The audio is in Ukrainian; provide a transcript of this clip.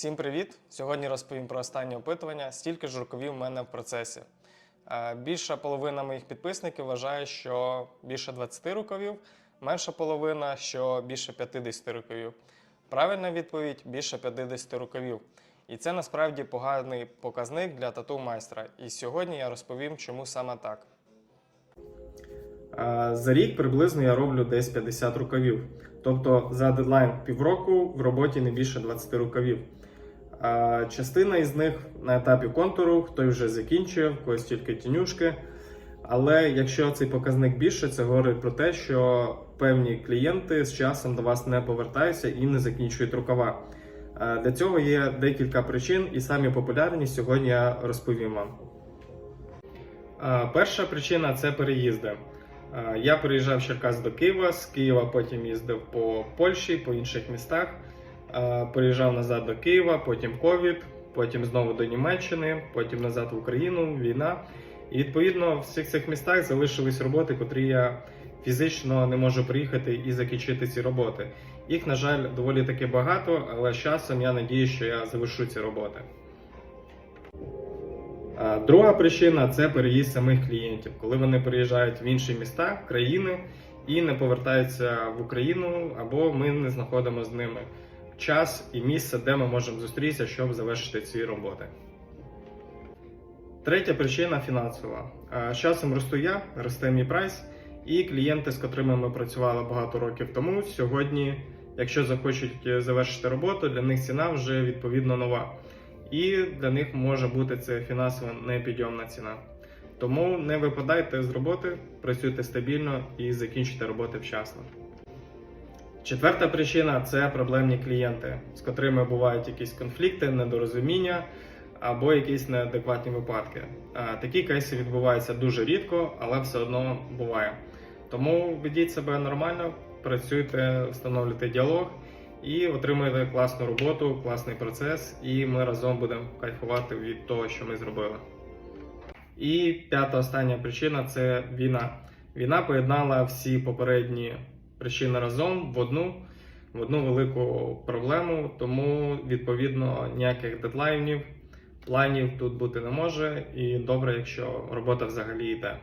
Всім привіт! Сьогодні розповім про останнє опитування. Стільки ж рукавів в мене в процесі. Е, Більша половина моїх підписників вважає, що більше 20 рукавів, менша половина, що більше 50 рукавів. Правильна відповідь більше 50 рукавів. І це насправді поганий показник для тату майстра. І сьогодні я розповім, чому саме так. За рік приблизно я роблю десь 50 рукавів. Тобто за дедлайн півроку в роботі не більше 20 рукавів. Частина із них на етапі контуру, хтось вже закінчив, когось тільки тінюшки. Але якщо цей показник більше, це говорить про те, що певні клієнти з часом до вас не повертаються і не закінчують рукава. Для цього є декілька причин, і самі популярні сьогодні я розповім вам. Перша причина це переїзди. Я переїжджав з Черкас до Києва, з Києва потім їздив по Польщі, по інших містах. А, Переїжджав назад до Києва, потім ковід, потім знову до Німеччини, потім назад в Україну, війна. І відповідно в всіх цих містах залишились роботи, котрі я фізично не можу приїхати і закінчити ці роботи. Їх, на жаль, доволі таки багато, але з часом я надію, що я завершу ці роботи. Друга причина це переїзд самих клієнтів, коли вони переїжджають в інші міста, країни і не повертаються в Україну, або ми не знаходимо з ними час і місце, де ми можемо зустрітися, щоб завершити ці роботи. Третя причина фінансова. З часом росту я, росте мій прайс, і клієнти, з котрими ми працювали багато років тому, сьогодні, якщо захочуть завершити роботу, для них ціна вже відповідно нова. І для них може бути це фінансово непідйомна ціна. Тому не випадайте з роботи, працюйте стабільно і закінчуйте роботи вчасно. Четверта причина це проблемні клієнти, з котрими бувають якісь конфлікти, недорозуміння або якісь неадекватні випадки. Такі кейси відбуваються дуже рідко, але все одно буває. Тому ведіть себе нормально, працюйте, встановлюйте діалог і отримуєте класну роботу, класний процес, і ми разом будемо кайфувати від того, що ми зробили. І п'ята остання причина це війна. Війна поєднала всі попередні причини разом в одну, в одну велику проблему, тому відповідно ніяких дедлайнів, планів тут бути не може. І добре, якщо робота взагалі йде.